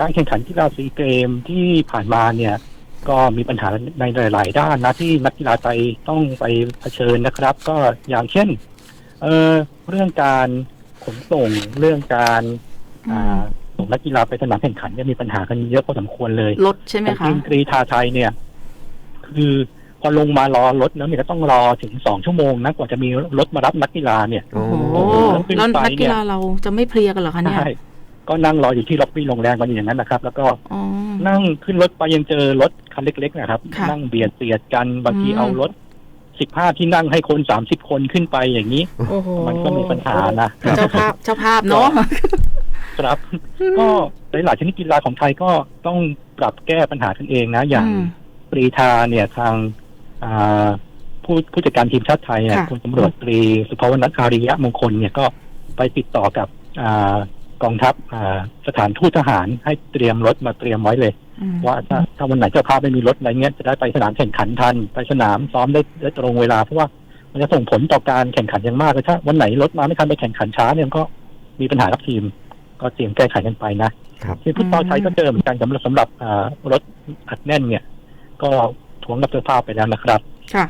การแข่งขันกีฬาซีเกมที่ผ่านมาเนี่ย ก็มีปัญหาในหลาย ๆ ด้านนะที่นักกีฬาไทยต้องไปเผชิญนะครับ ก็อย่างเช่น เออเรื่องการขนส่งเรื่องการอือ่ามส่งนักกีฬาไปสนามแข่งขันเนี่ยมีปัญหากันเยอะพอสมควรเลยรถใช่ไหมแต่คะทีมกรีธาไทยเนี่ย คือพอลงมารอรถแล้วเนี่ยก็ต้องรอถึงสองชั่วโมงนะกว่าจะมีรถมารับนักกีฬาเนี่ยโอ้โอ้โหขึ้นแล้วไปนักเนี่กียฬาเราจะไม่เพลียกันเหรอคะเนี่ยใช่ ก็นั่งรออยู่ที่ล็อบบี้โรงแรมกันอย่างนั้นนะครับ แล้วก็อ๋อ นั่งขึ้นรถไปยังเจอรถคันเล็กๆนะครับ ค่ะนั่งเบียดเสียดกันบางทีอืม เอารถสิบห้าที่นั่งให้คนสามสิบคนขึ้นไปอย่างนี้ โอ้โหมันก็มีปัญหานะเจ้าภาพเจ้าภาพเนาะ ครับ ก็หลายๆชนิดกีฬาของไทยก็ต้องปรับแก้ปัญหากันเองนะ อย่างอืมปรีธาเนี่ยทางอ่าผู้ผู้จัดการทีมชาติไทยเนี่ยค่ะ คุณตำรวจตรีสุภวนัทอาริยะมงคลเนี่ยก็ไปติดต่อกับอ่า กองทัพอ่าสถานทูตทหารให้เตรียมรถมาเตรียมไว้เลยอืมว่าถ้าถ้าวันไหนเจ้าภาพไม่มีรถอะไรเงี้ยจะได้ไปสนามแข่งขันทัน ไปสนามซ้อมได้ได้ตรงเวลาเพราะว่ามันจะส่งผลต่อการแข่งขันอย่างมากเลยถ้าวันไหนรถมาไม่ทันไปแข่งขันช้าเนี่ยมันก็มีปัญหากับทีม ก็เตรียมแก้ไขกันไปนะครับทีมฟุตบอลไทยก็เจอเหมือนกันสำหรับสำหรับอ่ารถอัดแน่นเนี่ย ก็ทวงกับเจ้าภาพไปแล้วนะครับ ค่ะ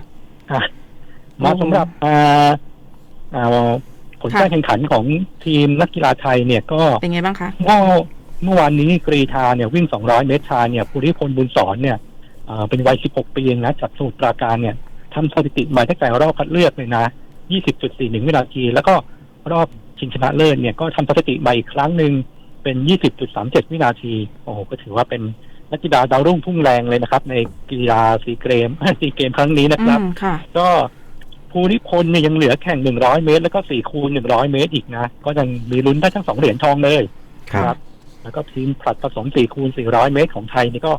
อะมาสำหรับอ่าอ่าผ ลการแข่งขันของทีมนักกีฬาไทยเนี่ยก็เป็นไงบ้างคะเมื่อเมื่อวานนี้กรีธาเนี่ยวิ่ง 200 เมตรชายเนี่ยภูริพลบุญสอนเนี่ยเอ่อเป็นวัย 16 ปีเองนะจากสมุทรปราการเนี่ยทำสถิติใหม่ตั้งแต่รอบคัดเลือกเลยนะ 20.41 วินาที แล้วก็รอบชิงชนะเลิศเนี่ยก็ทำสถิติใหม่อีกครั้งหนึ่งเป็น 20.37 วินาที โอ้โหก็ถือว่าเป็นนักกีฬาดาวรุ่งพุ่งแรงเลยนะครับ ในกีฬาซีเกมซีเกมครั้งนี้นะคอืรับมค่ะก็ ภูริพลเนี่ยยังเหลือแข่ง100เมตร แล้วก็4คูณ100เมตรอีกนะ ก็ยังมีลุ้นได้ทั้งสองเหรียญทองเลยครับ แล้วก็ทีมผลัดผสม4คูณ400เมตรของไทยนี่ก็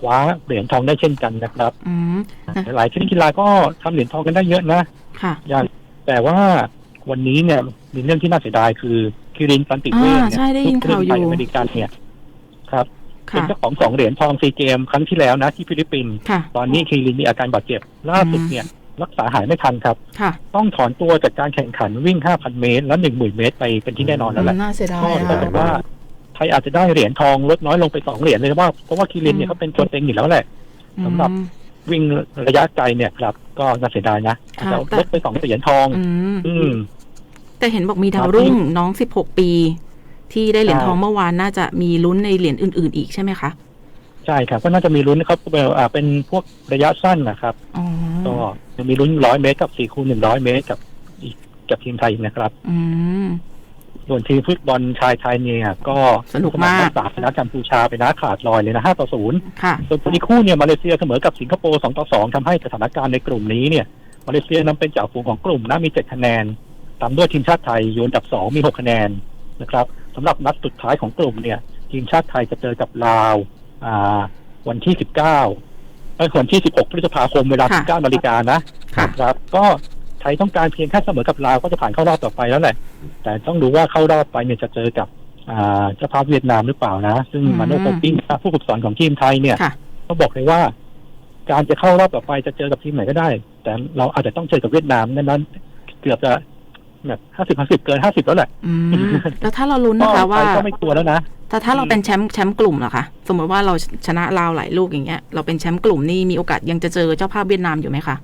คว้าเหรียญทองได้เช่นกันนะครับอืมนะหลายชนิดกีฬาก็ทำเหรียญทองกันได้เยอะนะค่ะอย่างแต่ว่าวันนี้เนี่ยมีเรื่องที่น่าเสียดายคือคิรินตันติเวชอ่าเนี่ใช่ได้ยินข่าวอยู่ลูกครึ่งไทยอเมริกันเนี่ยครับเป็นค่ะเจ้าของสองเหรียญทองซีเกมครั้งที่แล้วนะที่ฟิลิปปินส์ค่ะตอนนี้คิรินมีอาการบาดเจ็บล่าสุดเนี่ย รักษาหายไม่ทันครับ ค่ะต้องถอนตัวจากการแข่งขันวิ่ง 5,000 เมตร และ 10,000 เมตรไปเป็นที่แน่นอนแล้วแหละน่าเสียดายก็อะถ้าเกิดว่าไทยอาจจะได้เหรียญทองลดน้อยลงไปสองเหรียญเลยว่าเพราะว่าคีรินเนี่ยเขาเป็นตัวเต็งอยู่แล้วแหละสำหรับอืมวิ่งระยะไกลเนี่ยครับ ก็น่าเสียดายนะอาจค่ะจะแต่ลดไปสองเหรียญทอง อืมอืมแต่เห็นบอกมีดาวครับรุ่งน้องสิบหกปี ที่ได้เหรียญใช่ทองเมื่อวานน่าจะมีลุ้นในเหรียญอื่น ๆ อีกใช่ไหมคะ ใช่ครับก็น่าจะมีลุ้นนะครับเป็นอ่าเป็นพวกระยะสั้นนะครับอ๋อก็ยังมีลุ้นร้อยเมตรกับสี่คูณหนึ่งร้อยเมตรกับอีกกับทีมไทยอีกนะครับ อืมส่วนทีมฟุตบอลชายไทยเนี่ยก็สนุกมากสามชนะกัมพูชาไปนะขาดลอยเลยนะห้าต่อศูนย์ค่ะส่วนอีกคู่เนี่ยมาเลเซียเสมอกับสิงคโปร์2ต่อ2ทำให้สถานการณ์ในกลุ่มนี้เนี่ยมาเลเซียนำเป็นจ่าฝูงของกลุ่มนะมี7คะแนนตามด้วยทีมชาติไทยโยนดับ2มี6คะแนนนะครับสำหรับนัดสุดท้ายของกลุ่มเนี่ย ทีมชาติไทยจะเจอกับลาวอ่า วันที่19เอ้ยวันที่16พฤษภาคมเวลาค่ะ19นาฬิกานะครับครับ ก็ไทยต้องการเพียงแค่เสมอกับลาวก็จะผ่านเข้ารอบต่อไปแล้วแหละ แต่ต้องดูว่าเข้ารอบไปเนี่ยจะเจอกับอ่าเจ้าภาพเวียดนามหรือเปล่านะ ซึ่งอืมมาโนโคปิ้งผู้ฝึกสอนของทีมไทยเนี่ยค่ะก็บอกเลยว่า การจะเข้ารอบต่อไปจะเจอกับทีมไหนก็ได้ แต่เราอาจจะต้องเจอกับเวียดนามนั้นนั้น เกือบจะ แบบห้าสิบห้าสิบเกินห้าสิบแล้วแหละอืมแล้วถ้าเราลุ้นก็นะคะไทว่ายก็ไม่กลัวแล้วนะถ้าถ้าเราเป็นแชมป์แชมป์กลุ่มเหรอคะสมมติว่าเราชนะลาวหลายลูกอย่างเงี้ยเราเป็นแชมป์กลุ่มนี่มีโอกาสยังจะเจอเจ้าภาพเวียดนามอยู่ไหมคะ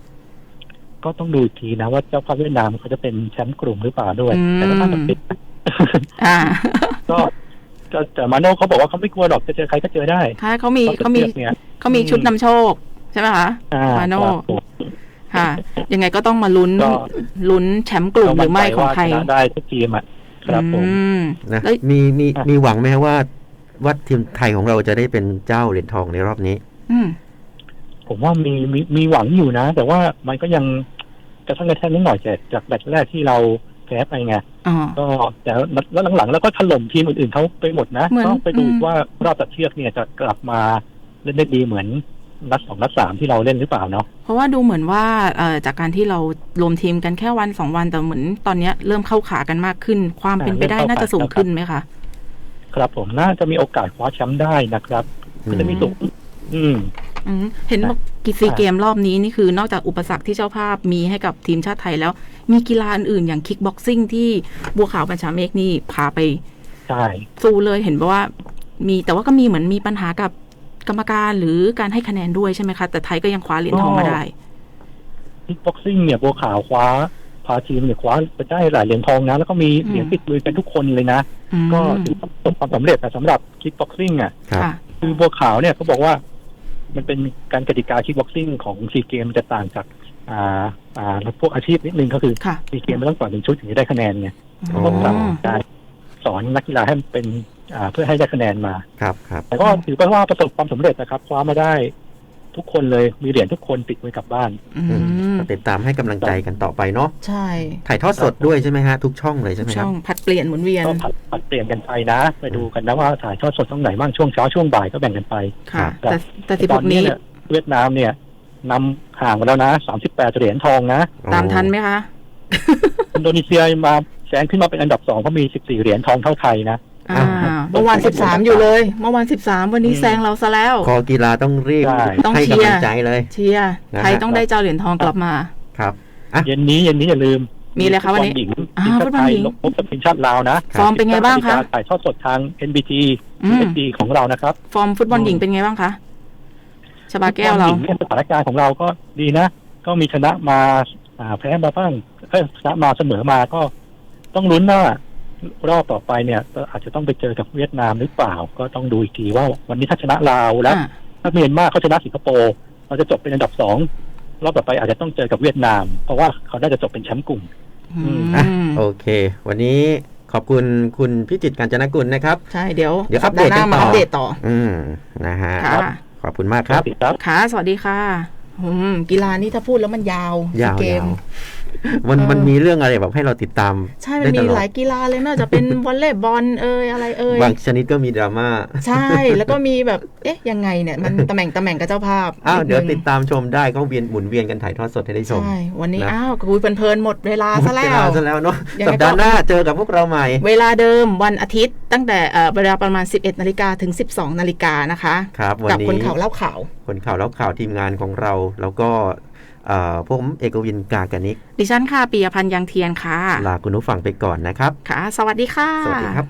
ก็ต้องดูอีกทีนะว่าเจ้าภาพเวียดนามเขาจะเป็นแชมป์กลุ่มหรือเปล่าด้วยอืมแต่ก็น่าจะเป็นอ่าก็ก็แต่มาโน่เขาบอกว่าเขาไม่กลัวหรอกจะเจอใครก็เจอได้ค่ะเขามีเขาจะเขามีเลือกเนี่ยเขามีชุดนำโชคใช่ไหมคะอ่ามาโน่ ครับผมค่ะ ยังไงก็ต้องมาลุ้นก็ ลุ้นแชมป์กลุ่มหรือไม่ของไทยชนะได้ทุกทีมอะครับผม อืมนะแล้วมีมีอะ มีหวังไหมครับว่าว่าทีมไทยของเราจะได้เป็นเจ้าเหรียญทองในรอบนี้ อืม ผมว่ามีมีมีหวังอยู่นะ แต่ว่ามันก็ยังกระทั่งกระแทกนิดหน่อยจากจากแมตช์แรกที่เราแพ้ไปไงอ๋อ ก็แต่แล้วหลังๆ แล้วก็ถล่มทีมอื่นๆเขาไปหมดนะเหมือนต้องไปดูอืม ว่ารอบตัดเชือกเนี่ยจะกลับมาเล่นได้ดีเหมือน นัดสองนัดสามที่เราเล่นหรือเปล่าเนาะเพราะว่าดูเหมือนว่าเอ่อจากการที่เรารวมทีมกันแค่วันสองวันแต่เหมือนตอนเนี้ยเริ่มเข้าขากันมากขึ้น ความเป็นไปได้น่าจะสูงขึ้นไหมคะครับผมน่าจะมีโอกาสคว้าแชมป์ได้นะครับอืมก็จะมีสูงอืมอืมเห็นบอกกีซีเกมรอบนี้นี่คือนอกจากอุปสรรคที่เจ้าภาพมีให้กับทีมชาติไทยแล้ว มีกีฬาอื่นๆ อย่างคิกบ็อกซิ่งที่บัวขาวบัญชาเมฆนี่พาไปใช่สู้เลยเห็นบอกว่ามีแต่ว่าก็มีเหมือนมีปัญหากับ กรรมการหรือการให้คะแนนด้วยใช่ไหมคะ แต่ไทยก็ยังคว้าเหรียญทองมาได้คิกบ็อกซิ่งเนี่ยบัวขาวคว้าพาทีมเนี่ยคว้าไปได้หลายเหรียญทองนะ แล้วก็มีอืมเหรียญติดมือกันทุกคนเลยนะอืมก็ถือว่าประสบความสำเร็จนะสำหรับคิกบ็อกซิ่งอะครับค่ะคือบัวขาวเนี่ยเขาบอกว่า มันเป็นการกติกาคิกบ็อกซิ่งของซีเกมมันจะต่างจากอ่าอ่าพวกอาชีพนิดนึงก็คือค่ะซีเกมมันต้องต่อยเป็นชุดถึงจะได้คะแนนไงอ๋อต้องปรับการ สอนนักกีฬาให้มันเป็นอ่าเพื่อให้ได้คะแนนมาครับครับแต่ก็ถือว่าประสบความสำเร็จนะครับ คว้ามาได้ทุกคนเลยมีเหรียญทุกคนติดมือกลับบ้านอือืมมก็ติดตามให้กำลังใจกันต่อไปเนาะใช่ ถ่ายทอดสดด้วยใช่ไหมฮะ ทุกช่องเลยใช่ไหมคช่รับองผัดเปลี่ยนหมุนเวียนก็ผัดผัดเปลี่ยนกันไปนะ ไปดูกันนะว่าถ่ายทอดสดตรงไหนบ้างช่วงเช้าช่วงบ่ายก็แบ่งกันไปค่ะครับแต่แต่สิบตหอนกนี้เนี่ยเวียดนามเนี่ยนำห่างมาแล้วนะสามสิบแปดเหรียญทองนะ ตามทันไหมคะอินโดนีเซียมา แซงขึ้นมาเป็นอันดับสองเพราะมีสิบสี่เหรียญทองเท่าไทยนะอ่าเมื่อวานสิบสามอยู่เลย เมื่อวานสิบสามวันนี้อืมแซงเราซะแล้ว คอกีฬาต้องรีบใช่ต้องให้เชียร์กำลังใจเลยเชียร์นะฮะไทยต้องได้เจ้าเหรียญทองกลับมาครับอะเย็นนี้เย็นนี้อย่าลืมมีอะไรคะวันนี้ฟุตบอลหญิงอ่าทีมชาติไทยฟุตบอลหญิงลบกับทีมชาติลาวนะฟอร์มเป็นไงบ้างคะถ่ายทอดสดทาง NBT อืม SD ของเรานะครับ ฟอร์มฟุตบอลหญิงเป็นไงบ้างคะชบาแก้วเราฟุตบอลหญิงนี่ยสถานการณ์ของเราก็ดีนะ ก็มีชนะมาอ่าแพ้มาบ้างเอ้ยชนะมาเสมอมาก็ ต้องลุ้นว่ารอบต่อไปเนี่ยก็อาจจะต้องไปเจอกับเวียดนามหรือเปล่า ก็ต้องดูอีกทีว่าวันนี้ถ้าชนะลาวแล้วอ่าถ้าเมียนมาเขาชนะสิงคโปร์เราจะจบเป็นอันดับสองรอบต่อไปอาจจะต้องเจอกับเวียดนาม เพราะว่าเขาน่าจะจบเป็นแชมป์กลุ่มอืมอะโอเค วันนี้ขอบคุณคุณพิจิตรการจนกุลนะครับ ใช่เดี๋ยวเดี๋ยวอัสัปปเดดาตห์หน้ากันต่มาออัปเดตต่อ อืมนะฮะค่ะขอบคุณมากครับครับค่ะสวัสดีค่ะ อืมกีฬานี่ถ้าพูดแล้วมันยาว ยาวเกมยาว มันเออมันมีเรื่องอะไรแบบให้เราติดตาม ใช่ มันมีได้ตลอดหลายกีฬาเลยน่าจะเป็นวอลเลย์บอลเอ่ยอะไรเอ่ยบางชนิดก็มีดราม่าใช่ แล้วก็มีแบบเอ๊ะยังไงเนี่ยมันตำแหน่งตำแหน่งกับเจ้าภาพอ้าวเดี๋ยวนิตินึดงตามชมได้เขาเวียนหมุนเวียนกันถ่ายทอดสดให้ได้ชมใช่วันนี้นะอ้าวคุยเพลินๆหมดเวลาหมซะดแล้เวลาวซะแล้วเนาะยังไงสัปดาห์หน้าเจอกับพวกเราใหม่ เวลาเดิมวันอาทิตย์ตั้งแต่เอ่อเวลาประมาณ 11นาฬิกาถึง 12นาฬิกานะคะครับวันกับนี้คนข่าวเล่าข่าวคนข่าวแล้วข่าวทีมงานของเราแล้วก็เอ่อ ผมเอกวินกากานิก ดิฉันค่ะปียพันธ์ยังเทียนค่ะ ลาคุณผู้ฟังไปก่อนนะครับ ค่ะ สวัสดีค่ะ สวัสดีครับ